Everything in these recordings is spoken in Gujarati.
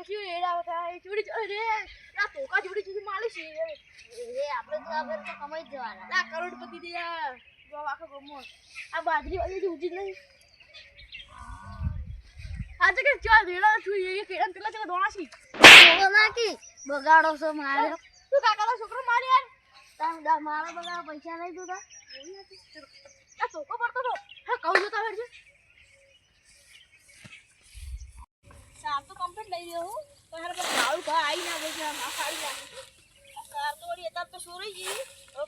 એ ચોરી ચોરી રે આ તોકા ચોરી ચોરી માલે છે એ આપણે તો. આ તો કમાઈ જવાના આ કરોડપતિ દે જો આખો ગમો આ બાજરી વાળી ઉજી નહીં આ તો કે ચાલ રેડા છું એ કેડા પેલા ચલા દોણા છી બોલો બગાડો છો મારે તું કાકાનો છોકરો મારી યાર તમે દા- મારા બગાડો પૈસા નહીં જોતા આ તોકો પડતો તો હા કહું જોતા હેડ સાર તો કમ્પ્લીટ લઈ રહ્યો હું. પણ હારે પણ કાળું ભા આવી ના છે, આમ લાગે આ કાર તો વળી અત્યારે તો સોરી ગઈ. હવે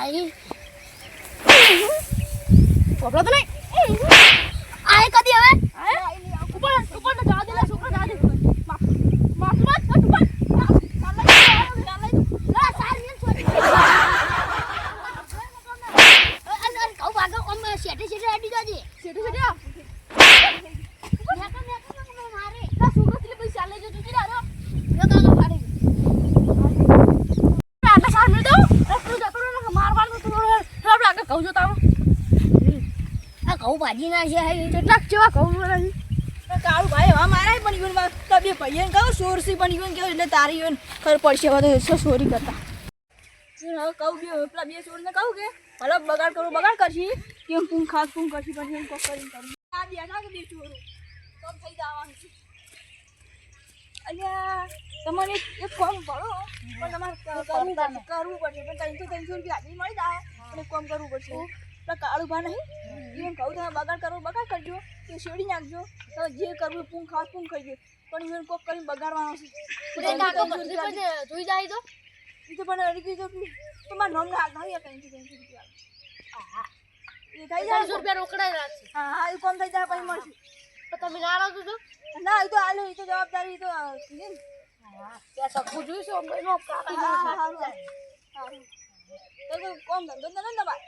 આઈ. પોપડો તો નહીં. આય કદી હવે? ઉપર ઉપર તો જા દે લે છોકરો જા દે. માફ માફ મત ઉપર. શેઠે શેઠે આટી જાજે શેઠે શેઠે? ના છે કેટલાક જેવા કહું મને કાળું ભાઈ હવા મારા પણ ઈવન તબે ભાઈએ કહું સોરસી પણ કહું એટલે તારી પડશે હવે તો સોરી કરતા. કહું બે પેલા બે સોરને કહું કે ભલે બગાડ કરું બગાડ કરશી. કેમ પૂં ખાસ પૂં કરશી પછી એમ કોક કરીને કરું. આ બેઠા કે બે ચોરું કમ થઈ જવાનું છે. અલ્યા તમારે એક કામ પણ તમારે કરવું પડશે કરવું પડશે. પણ ત્રણસો ત્રણસો રૂપિયા હાજરી મળી જાય. એક કરવું પડશે. કાળું ભા નહીં? એમ કહું તમે બગાડ કરો બગાડ કરજો. એ શેડી નાખજો. તમે જે કરવું પૂં ખાસ પૂં કરજો પણ જીવન કોક કરીને બગાડવાનો છે. જોઈ જાય તો? એ તો પણ અડી ગઈ તો તમારા નામ ના આગળ ત્રણસો ત્રણસો રૂપિયા. એ થઈ જાય રૂપિયા રોકડા રાખશે. હા હા એ કોમ થઈ જાય પછી મળશે. તો તમે ના રાખો છો ના એ તો આલો એ તો જવાબદારી તો હા ત્યાં સખું જોઈશું એનો કાકા હા, હા. તો કોમ ધંધો નહીં ને તમારે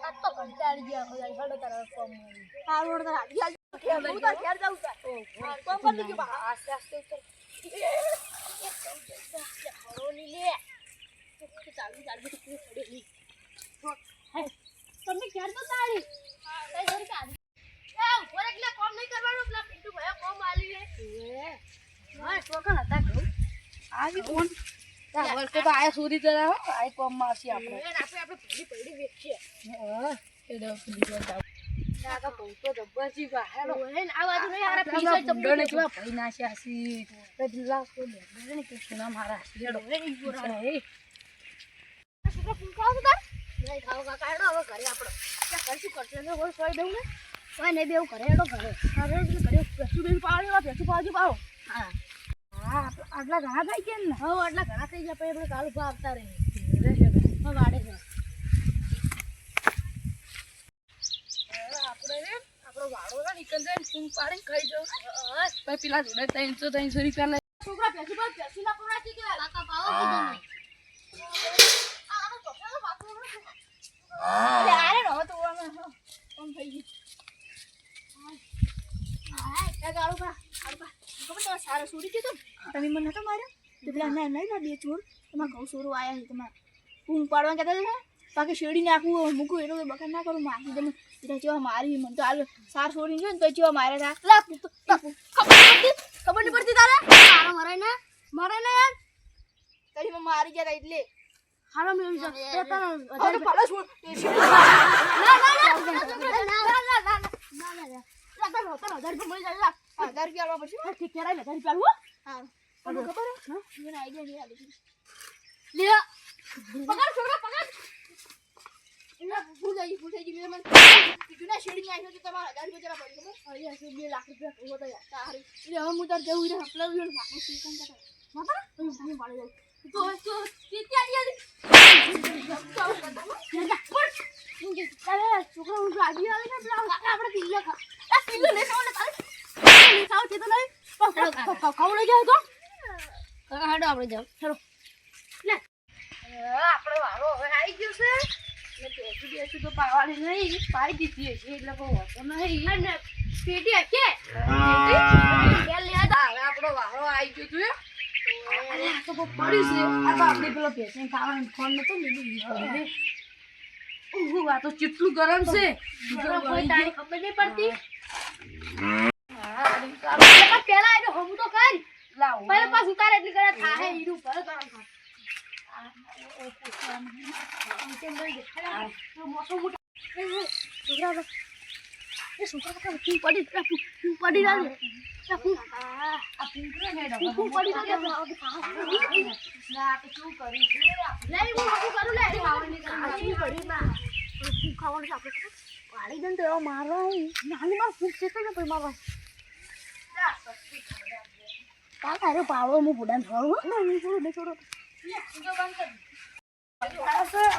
આ તો કંટાળી ગયા હોય હડો તારા કોમ સારું હેડો તારે હાજી હાજી. ઘેર જવું તારે, ઘેર જવું તારે. હા, કોમ કરી દીધું બા. ક્યારે તો તાળી હે હા આવી કોણ વર્ષે તો આયા સુધી જરા આય કોમમાં આપણે. આપણે પડી પડી વેચીએ હા એ ને આ બાજુ નહીં આરે કેવા ભઈ નાખ્યા છે તો દિલ્લા કો લે ને કે સુના મારા હેડો એ છોકરા ફૂંકાવ તો નહીં ખાવ કાકા હેડો હવે ઘરે આપણો. ત્યાં કરશું કરશે ને હોય સોય દઉં ને. કોઈ નહીં બેવું ઘરે એડો ઘરે. એટલે ઘરે. પેસું બેસું પાડો પેસું પાડજો પાડો. હા. હા આટલા ઘણા થઈ ગયા ને હા આટલા ઘણા થઈ ગયા પછી આપણે કાલ ઊભા આવતા રહીએ હા વાડે છે છોકરા પેસી પર પેસી ના પૂરા કે લાકા પાવો સારો છોડી દીધો તમે મને નતો માર્યો તો પેલા ના નહીં બે ચોર તમારા ઘઉં સોરો આયા છે તમારે હું પાડવા કહેતા હતા ને બાકી શેડી નાખવું મૂકું એટલું બકાર ના કરું મારી તમે એટલે જેવા મારી મને તો હાલ સાર છોડી ગયો ને તો જેવા માર્યા હતા ખબર પડતી ખબર નહીં પડતી તારે મારા મરે ને મારે ને યાર તારી મારી ગયા એટલે હારો મેં તો પાડો છોડ ના ના ના ના ના ના ના ના તમને ખબર હે? મને idea નહીં આવી. લે. પકડ, છોકરા, પકડ. એટલે ભૂલ થઈ ગઈ. મેં મને કીધું ને શેરડી નાખ્યો તો તમારા હજાર રૂપિયા જરા પડી ખબર? અહીંયા શું બે લાખ રૂપિયા ખોવો તો યાર, તારી. એટલે હવે હું તાર જવું ને હપલાવ્યું ને ભાગનું શું કામ કરતા? માતા? હું ભૂલ પાડી દઉં. તો તો તે ત્યાં આવી છોકરો હું લાગી આવે ને પેલા કાકા આપણે પિલ્લો ખા આ પિલ્લો લે ખાવ ને તારે લે ખાવ છે તો નહીં ખાવ લઈ જાય તો કાકા હાડો આપણે જાવ ચલો. લે. આપણે વારો હવે આવી ગયો છે. એટલે પેટી બેસી તો પાવાની નહીં. પાઈ દીધી હશે એટલે કોઈ હોતો નહીં. અને પેટી હશે? હવે આપણો વારો આવી ગયો તું આ તો બહુ પડી છે. આ તો આપણે પેલો પેશન ખાવાનો ફોન નતો લીધું. ઉહુ આ તો કેટલું ગરમ છે. ખબર નહીં પડતી. કર પહેલા પાછું તારે એટલી કરે થાહે હીરું ભલે ગરમ થાય પડી પડી જાય પાવડો હું બુડાન થોડું ના હું થોડું છોડો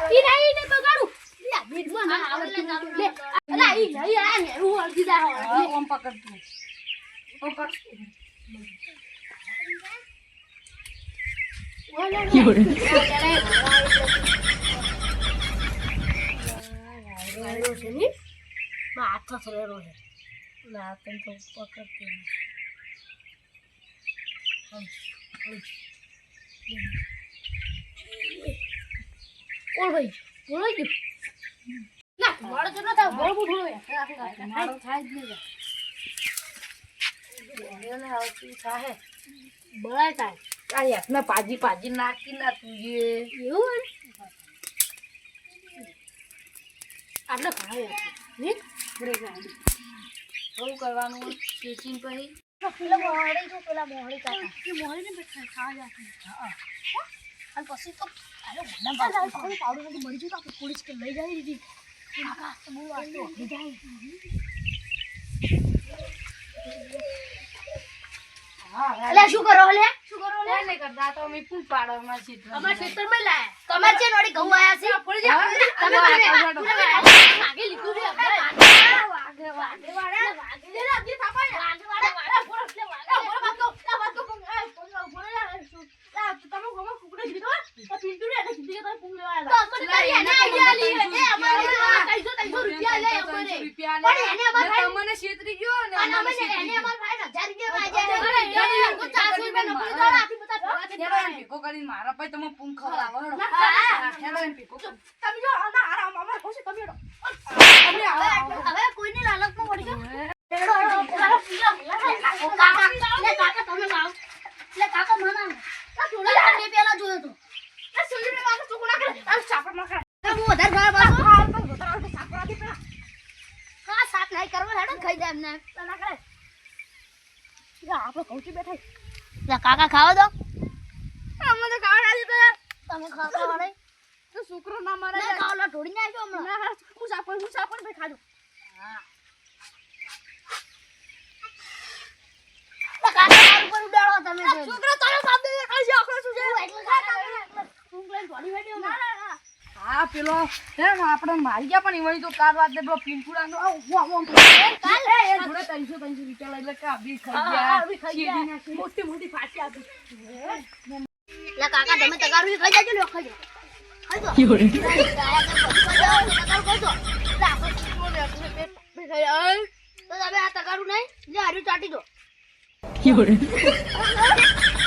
નહીં નહીં ના નહીં આ ને હું અડધી દા ઓમ પકડ તું ઓમ પકડ હાથ થયેલો છે ના તને તો પકડતી ઓળ ભાઈ બોલો ગયું ના મારો તો ન થાય બોલ મોટો મારો થાય જ નહીં બળાય થાય આ હાથમાં પાજી પાજી નાખી ના તું એ એવું આટલો ખાય બ્રેક લાવી શું કરવાનું ચેચીન પછી પેલા મોહડી તો પેલા મોહડી કાકા એ મોહડી ને બેઠા ખાવા જાતી અને પછી તો અરે મને પાછા પાવડર પાવડર નથી મળી જતું આપણે પોલીસ કે લઈ જાય દીધી કાકા તો બોલો આ તો લઈ જાય એટલે શું કરો લે શું કરો લે નહીં કરતા તો અમે ફૂલ પાડવામાં છે અમાર ખેતરમાં લાયા તમાર છે નોડી ઘઉં આયા છે પડી જા તમે તમે વાગે લીધું છે વાગે વાગે વાગે વાગે લે કરીને મારા પાસે તમે પૂંખ ખવડાવો. તમે જો આરામ અમારે ખુશી તમે. હવે કોઈને લાલચમાં પડી ગયો હેડો હેડો પેલા પીલા પીલા ઓ કાકા લે કાકા તમે લાવ લે કાકા મને આવો. આ થોડા બે પેલા જોયો તો એ સુલીને કાકા ચોકો ના કરે આ સાપડમાં કરે હું વધારે ખાવા બાસો હા પણ વધારે સાપડ આથી પેલા હા સાપ નહીં કરવા હેડો ખાઈ જાય એમને ના કરે યા આપણે કૌચી બેઠા કાકા ખાવા દો. અમે તો ખાવા નથી પેલા તમે ખાવા વાળે તો છોકરો ના મારે ખાવા ઢોળી ના આવ્યો હમણાં. ના હું સાપડ ભાઈ ખાજો કાકા ઉપર ઉડાડો તમે છોકરો તારો સાપ દે ખાઈ છે આખો શું છે એટલે કાકા તું પ્લેન ઢોળી બેઠી ના ના હા પેલો હે ને આપણે મારી ગયા પણ એમાં તો કાર વાત દે પેલો આ આવો આમ કાલ હે એ જોડે ત્રણસો ત્રણસો રૂપિયા લઈ લે કે આ ખાઈ ગયા આ ખાઈ ગયા. મોટી મોટી ફાટી આપી. લે કાકા તમે તગારું ખાઈ જાજો લ્યો ખાઈ જાજો તગારું ખાઈ લે ને પેટ તો તમે આ તગારું નહીં લે હારું ચાટી દો. યોરે